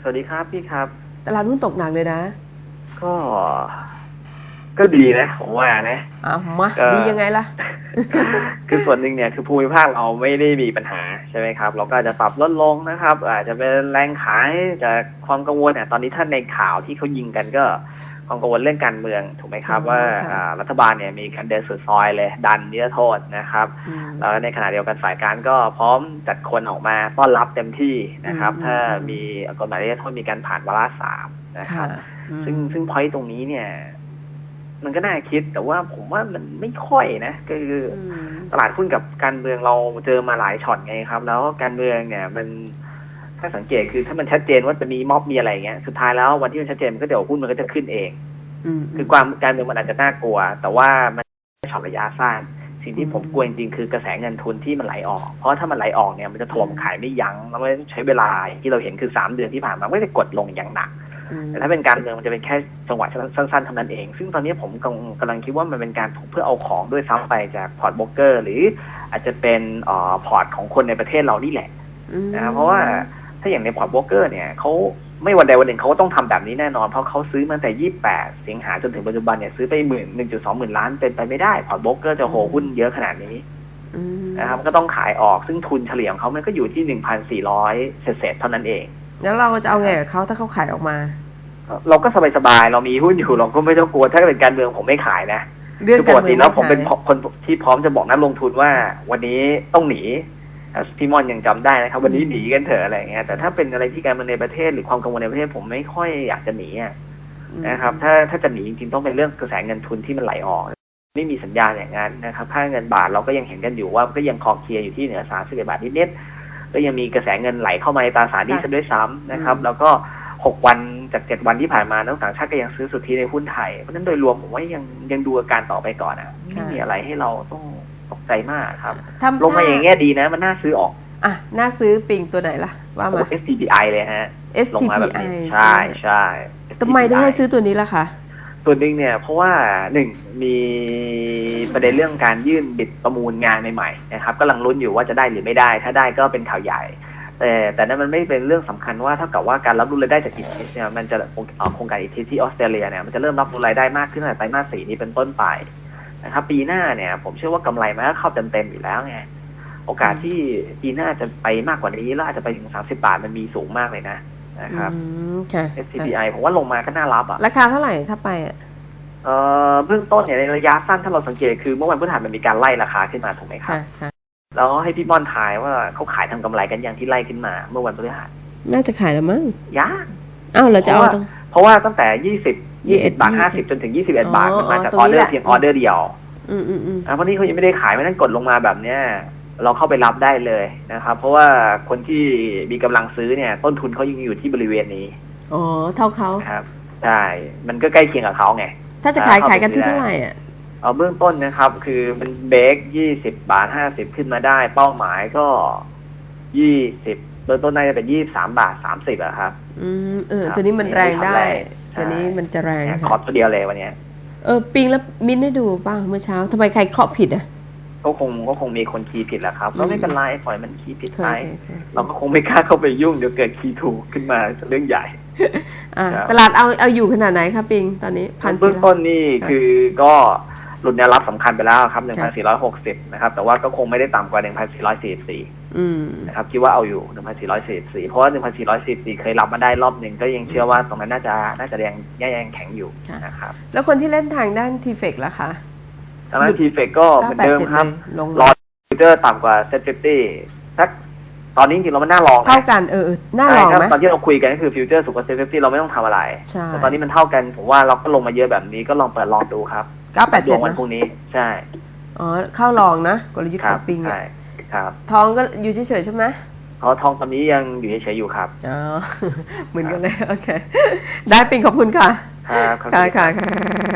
สวัสดีครับพี่ครับ ตลาดหุ้นตกหนักเลยนะ ก็ ก็ดีนะผมว่านะอ้าวมาก็ดียังไงล่ะ คือส่วนหนึ่งเนี่ยคือภูมิภาคเราไม่ได้มีปัญหาใช่ไหมครับ เราก็อาจจะปรับลดลงนะครับ อาจจะเป็นแรงขายจากความกังวลเนี่ยตอนนี้ท่านในข่าวที่เขายิงกันก็ความกังวลเรื่องการเมืองถูกไหมครับอ๋อว่าค่ะอ่ารัฐบาลเนี่ยมีการเดินสุดซอยเลย ดันนิรโทษนะครับอืมแล้วในขณะเดียวกันฝ่ายการก็พร้อมจัดคนออกมาต้อนรับเต็มที่นะครับอืมถ้ามีกฎหมายนิรโทษมีการผ่านวาระสามนะคค่ะรับอืมซึ่งซึ่งพอยต์ตรงนี้เนี่ย มันก็น่าคิดแต่ว่าผมว่ามันไม่ค่อยนะก็คือออืมตลาดหุ้นกับการเมืองเราเจอมาหลายช็อตไงครับ แล้วการเมืองเนี่ย มันถ้าสังเกตคือถ้ามันชัดเจนว่าจะมีม็อบมีอะไรอย่างเงี้ยสุดท้ายแล้ววันที่มันชัดเจนมันก็เดี๋ยวหุ้นมันก็จะขึ้นเองอืมคือความการเมืองมันอาจจะน่ากลัว แต่ว่ามันช็อตระยะสั้นสิ่งที่อืมผมกลัวจริงๆคือกระแสเงินทุนที่มันไหลออก เพราะถ้ามันไหลออกเนี่ยมันจะถล่มขายไม่ยั้งแล้วมันใช้เวลาอย่างที่เราเห็นคือสามเดือนที่ผ่านมาไม่ได้กดลงอย่างหนักอืม แต่ถ้าเป็นการเมืองมันจะเป็นแค่จังหวะสั้นๆเท่านั้นเอง ซึ่งตอนนี้ผมกำลังกำลังคิดว่ามันเป็นการเพื่อเอาของด้วยซ้ำไปจากพอร์ตโบรกเกอร์ หรืออาจจะเป็นออพอร์ตของคนในประเทศเรานี่แหละนะเพราะว่าถ้าอย่างในพอร์ตโบรกเกอร์เนี่ยเขาไม่วันใดวันหนึ่งเขาก็ต้องทำแบบนี้แน่นอน เพราะเขาซื้อมาแตั้งแต่28สิงหาจนถึงปัจจุบันเนี่ยซื้อไปหมื่นหนึ่งจุดสองหมื่นล้านเป็นไปไม่ได้ พอร์ตโบรกเกอร์จะโหหุ้นเยอะขนาดนี้นะครับก็ต้องขายออกซึ่งทุนเฉลี่ยของเขามันก็อยู่ที่1,400เศษๆเท่านั้นเอง แล้วเราจะเอาไงกับเขาถ้าเขาขายออกมา เราก็สบายๆเรามีหุ้นอยู่เราก็ไม่ต้องกลัวถ้าเป็นการเมืองผมไม่ขายนะเรื่องคือปการกเมืติองแล้วผมเป็นไขายคนที่พร้อมจะบอกนักลงทุนว่า วันนี้ต้องหนีอะพี่มอนยังจำได้นะครับ วันนี้หนีกันเถอะอะไรอย่างเงี้ยแต่ถ้าเป็นอะไรที่การเมืองในประเทศหรือความกังวลในประเทศผมไม่ค่อยอยากจะหนีอะนะครับ ถ้าถ้าจะหนีจริงๆต้องเป็นเรื่องกระแสเงินทุนที่มันไหลออก ไม่มีสัญญาณอย่างนั้นนะครับค่าเงินบาทเราก็ยังเห็นกันอยู่ว่าก็ยังคอเคลียร์อยู่ที่เหนือสามสิบบาทนิดๆ ก็ยังมีกระแสเงินไหลเข้ามาในตราสารหนี้ซะด้วยซ้ำนะครับ แล้วก็หกวันจากเจ็ดวันที่ผ่านมานักต่างชาติก็ยังซื้อสุทธิในหุ้นไทย เพราะฉะนั้นโดยรวมผมว่ายังยังดูอาการต่อไปก่อนอะไม่มีอะไรให้เราต้องตกใจมากครับทำลงมาอย่างเงี้ยดีนะ มันน่าซื้อออก อะ น่าซื้อปิงตัวไหนล่ะ ว่ามา SCBI เลยฮะลงมาแบบ STPI นี้ใช่ใช่ทำไมถึงให้ SCBI ซื้อตัวนี้ล่ะคะ ส่วนหนึ่งเนี่ยเพราะว่าหนึ่งมีประเด็นเรื่องการยื่นบิดประมูลงานใหม่ๆนะครับกำลังลุ้นอยู่ว่าจะได้หรือไม่ได้ ถ้าได้ก็เป็นข่าวใหญ่ แต่แต่นั้นมันไม่เป็นเรื่องสำคัญว่าเท่ากับว่าการรับรู้รายได้จากอิทธิเนี่ยมันจะเอ่อโครงการอิทธิที่ออสเตรเลียเนี่ยมันจะเริ่มรับรู้รายได้มากขึ้นตั้งแต่ไตรมาสสี่นี้เป็นต้นไปนะครับปีหน้าเนี่ยผมเชื่อว่ากำไรมันก็เข้าเต็มๆอยู่แล้วไงโอกาสที่ปีหน้าจะไปมากกว่านี้แล้วอาจจะไปถึง30บาทมันมีสูงมากเลยนะ นะครับอืมค่ะ SCBI ผมว่าลงมาก็น่ารับอะ ราคาเท่าไหร่ถ้าไปอะเอ่อเบื้องต้นเนี่ยในระยะสั้นถ้าเราสังเกตคือเมื่อวันพฤหัสมันมีการไล่ราคาขึ้นมาถูกไหมครับค่ะค่ะแล้วให้พี่ม่อนทายว่าเขาขายทำกำไรกันอย่างที่ไล่ขึ้นมา เมื่อวันพฤหัสน่าจะขายแล้วมั้งยังอ้าวเราจะเอาเพราะว่าตรงเพราะว่าตั้งแต่ยี่สิบยี่สิบบาท21ห้าสิบจนถึงยี่สิบเอ็ดบาทอ๋อมันมาจากตรองอนี้เดอแหร์ละเพียงออเดอร์เดียว อืมอืมอืมอะเพราะนี้เขายังไม่ได้ขายไม่นั้นกดลงมาแบบเนี้ย เราเข้าไปรับได้เลยนะครับ เพราะว่าคนที่มีกำลังซื้อเนี่ย ต้นทุนเขายังอยู่ที่บริเวณนี้อ๋อเท่าเขานะครับใช่มันก็ใกล้เคียงกับเขาไง ถ้าจะขายอ่าขายกันที่เข้าไปเท่าไหร่อะเอาเบื้องต้นนะครับ คือมันเบรกยี่สิบบาทห้าสิบขึ้นมาได้ เป้าหมายก็ยี่สิบเบื้องต้นน่าจะเป็นยี่สามบาทสามสิบอะครับ อืมเออครับตัวนี้มันแรงได้ใช่ตัวนี้มันจะแรงขอค่ะตัวเดียวเลยวันเนี้ยเออปิงแล้วมิ้นได้ดูป่ะเมื่อเช้าทำไมใครเคาะผิดอะ ก็คงก็คงมีคนคีย์ผิดแหละครับอืมก็ไม่เป็นไรปล่อยมันคีย์ผิดเคไปยเคยเราก็คงไม่กล้าเข้าไปยุ่งเดี๋ยวเกิดคีย์ถูกขึ้นมาจะเรื่องใหญ่อ่าครับตลาดเอาเอาอยู่ขนาดไหนครับปิงตอนนี้พันเบื้สี่องต้นนี่คือก็หลุดแนวรับสำคัญไปแล้วครับค่ะ1,460นะครับ แต่ว่าก็คงไม่ได้ต่ำกว่า1,444อืมนะครับคิดว่าเอาอยู่1,444เพราะว่า1,444เคยรับมาได้รอบหนึ่งก็ยังเชื่อว่าตรงนั้นน่าจะน่าจะยังยังแข็งอยู่ค่ะนะครับ แล้วคนที่เล่นทางด้านทีเฟกล่ะคะ ดังนั้นทีเฟกก็เหมือนเดิม987ครับเลยลงรอฟิวเจอร์ต่ำกว่าเซ็ตฟิฟตี้สักตอนนี้จริงๆเรามันน่าลองนะเท่ากันเออเออน่าลใช่องครับไหมตอนที่เราคุยกันก็คือฟิวเจอร์สูงกว่าเซ็ตฟิฟตี้เราไม่ต้องทำอะไรใช่แต่ตอนนี้มันเท่ากันผมว่าเราก็ลงมาเยอะแบบนี้ก็ลองเปิดลองดูครับเก้าแปดดเจ็วดงวันนะพรุ่งนี้ใช่อ๋อเข้าลองนะกลยุทธ์คขรัองปิงใช่อะครับทองก็อยู่เฉยๆใช่ไหมเพราะทองตอนนี้ยังอยู่เฉยๆอยู่ครับอ๋อเหมือนกันเลย โอเค ได้ปิงขอบคุณค่ะครับครับค่ะค่ะค่ะ